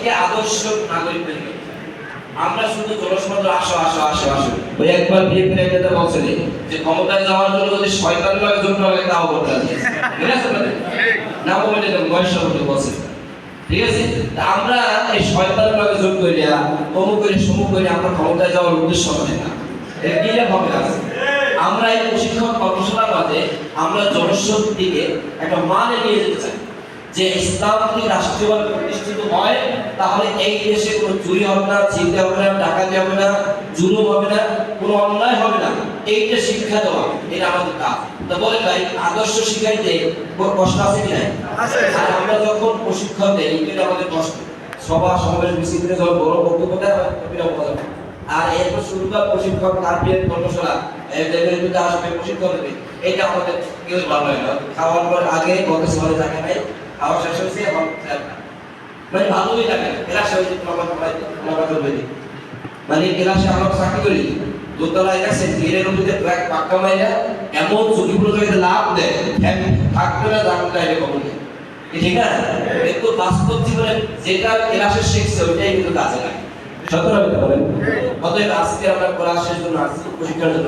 থেকে আদর্শ নাগরিক তৈরি করতে আমরা শুধু জনসমাজ আসো আসো আসো আসো। ওই একবার বিয়ে করে একটা বলছিলেন যে ক্ষমতায় যাওয়ার জন্য যদি শয়তান লাগে জন্য লাগে, তাও করতে আছে ঠিক আছে? না বলে দেন বয়স সম্পর্কে বলছি। ঠিক আছে? আমরা এই শয়তান লাগে যোগ করিয়া অমুক করে সমুক করে আমরা ক্ষমতায় যাওয়ার উদ্দেশ্য হবে না। এটা কি হবে না আমরা এই প্রশিক্ষণ কর্মশালার মাঝে আমরা জনশক্তিকে একটা মানে নিয়ে যেতে চাই। যে ইসলাম যদি রাষ্ট্রীয়ভাবে প্রতিষ্ঠিত হয় তাহলে এই দেশে কোনো চুরি হবে না চিন্তা হবে না ডাকাতি হবে না জুলুম হবে না কোনো অন্যায় হবে না। এইটা শিক্ষা দেওয়া এটা আমাদের কাজ। তা বলে ভাই আদর্শ শিখাইতে কোনো কষ্ট আছে কি নাই? আর আমরা যখন প্রশিক্ষণ দেই এটা আমাদের কষ্ট সভা সমাবেশ মিছিলে যখন বড় বক্তব্য দেয়। আর এরপর শুরু করা প্রশিক্ষণ কার্পিয়ার কর্মশালা। এই আসবে প্রশিক্ষণ দেবে। এটা আমাদের কেউ ভালো হয় না। খাওয়ার পর আগে কত সময় থাকে নাই। খাওয়া শেষ হয়েছে এখন মানে ভালোই লাগে ক্লাসে হয়েছে তোমার তোমার মানে ক্লাসে আমরা চাকরি করি, দোতলায় গেছে ধীরে নদীতে ট্র্যাক পাক্কা মাইরা এমন ঝুঁকিপূর্ণ জায়গাতে লাভ দেয় থাকবে না দাম চাইলে কখন। ঠিক না? কিন্তু বাস্তব জীবনে যেটা ক্লাসে শিখছে, ওইটাই কিন্তু কাজে লাগে। অতএব আজকে আমরা ক্লাসের জন্য আসছি, প্রশিক্ষণের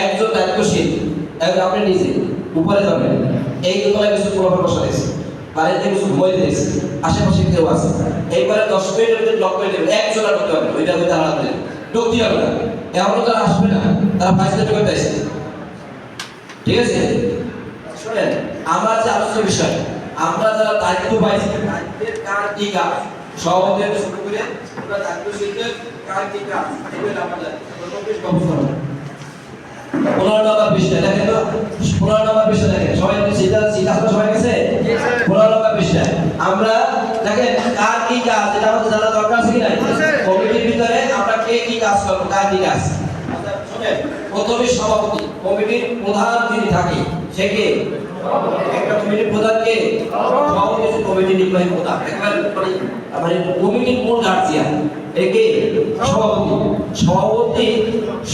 একজন দায়িত্বশীল আপনি নিজে, উপরে যাবেন। এই দোতলায় কিছু প্রভাব বসা দিয়েছে বাড়িতে কিছু ঘুমাই দিয়েছে আশেপাশে কেউ আছে। এইবারে দশ মিনিটের ভিতরে লক করে হবে। না, ওইটা হইতে আলাদা ঢুকতে হবে না। তারা আসবে না। তারা ঠিক আছে? শুনেন আমার যে আলোচ্য বিষয় আমরা যারা দায়িত্ব পাইছি দায়িত্বের কার কি কাজ? থেকে শুরু করে। আমরা দায়িত্বশীলদের কার কি কাজ? আমাদের আমাদের জানা দরকার আছে কমিটির ভিতরে আমরা কে কি কাজ করব কার কি কাজ আচ্ছা, শুনেন। প্রথমে সভাপতি কমিটির প্রধান যিনি থাকে সে কে? একটা কমিটির প্রধান কে? সভাপতি কমিটির নির্বাহী প্রধান। একেবারে মানে মানে কমিটির মূল গার্জিয়ান একে সভাপতি। সভাপতি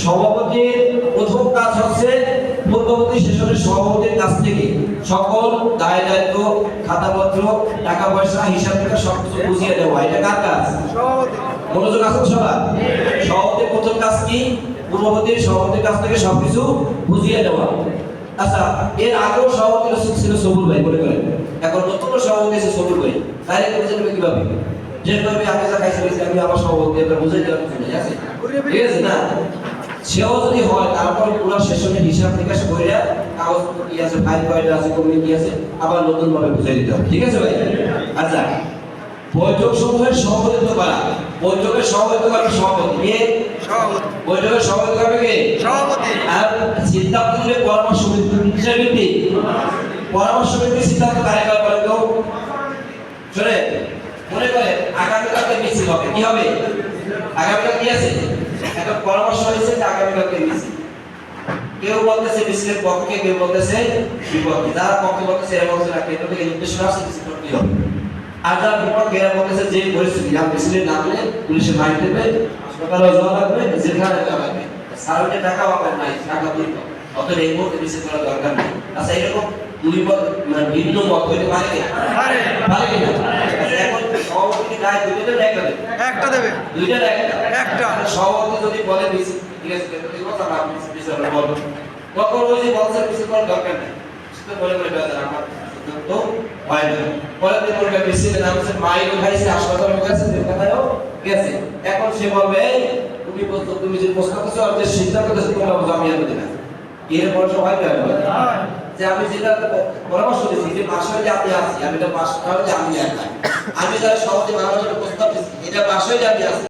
সভাপতির প্রথম কাজ হচ্ছে পূর্ববর্তী সেশনের সভাপতির কাছ থেকে সকল দায় দায়িত্ব, খাতাপত্র টাকা পয়সা হিসাব থেকে সবকিছু বুঝিয়ে দেওয়া এটা কার কাজ? মনোযোগ আছে সবার সভাপতির প্রথম কাজ কি? পূর্ববর্তী সভাপতির কাছ থেকে সবকিছু বুঝিয়ে দেওয়া। আচ্ছা এর আগেও সভাপতি ছিল সবুর ভাই বলে করেন। এখন নতুন সভাপতি আছে সবুর ভাই। তাহলে বুঝে নেবে কীভাবে? আমি যা খাইছি আমি সভাপতি বুঝাই দেওয়ার কিছু ঠিক আছে না? সেও যদি হয় তারপর পুরো সেশনের হিসাব নিকাশ করে কাগজ কি আছে ফাইল কয়টা আছে কমিটি কি আছে আবার নতুন ভাবে বুঝাই দিতে হবে। ঠিক আছে ভাই? আচ্ছা বৈঠক সমূহের সভাপতিত্ব করা? বৈঠকের সভাপতিত্ব করবে সভাপতি। কে? বৈঠকের সভাপতি করবে কে? সভাপতি। আর সিদ্ধান্ত নিলে পরামর্শ সমিতি পরামর্শ সমিতি সিদ্ধান্ত কার্যকর করে কেউ শুনে মনে করে আগামীকালকে মিছিল হবে। কি হবে? আগামীকাল কি আছে? এখন পরামর্শ হয়েছে যে আগামীকালকে মিছিল কেউ বলতেছে মিছিলের পক্ষে কেউ বলতেছে বিপক্ষে। যারা পক্ষে বলতেছে, এরা বলছে না কেন্দ্র থেকে নির্দেশ আসছে মিছিল করতে হবে আর যারা বিপক্ষে, এরা বলতেছে যে পরিস্থিতি আর মিছিলে নামলে পুলিশের মাইর দেবে, হাসপাতালে যাওয়া লাগবে যেখানে যাওয়া লাগবে। সার্ভে টাকা পাবেন নাই টাকা দিতে অতএব এই মুহূর্তে মিছিল করার দরকার নেই। আচ্ছা এরকম দুই মানে ভিন্ন মত হইতে পারে কি? পারে। পারে কি আচ্ছা এখন দুইটা একটা দেবে? একটা দেবে। দুইটা একটা। একটা। সভাপতি যদি বলে মিছিল ঠিক আছে এই কথা না মিছিল মিছিল বলব। তখন ওই যে বলছে মিছিল করার দরকার নেই। সেটা বলে বলে বেদার আমার সিদ্ধান্ত হয় না। পরে দিন বলবে মিছিল নাম হচ্ছে মাইল খাইছে হাসপাতালে গেছে এখন সে বলবে তুমি বলছো তুমি যে প্রশ্ন করছ আর যে সিদ্ধান্ত করছ তোমরা পরামর্শ হয় না যে আমি যেটা পরামর্শ দিচ্ছি যে ভাষায় যে আসি আমি তো পাশে যে আমি একা আমি যারা সহজে মানুষের প্রস্তাব দিচ্ছি এটা পাশে যে আমি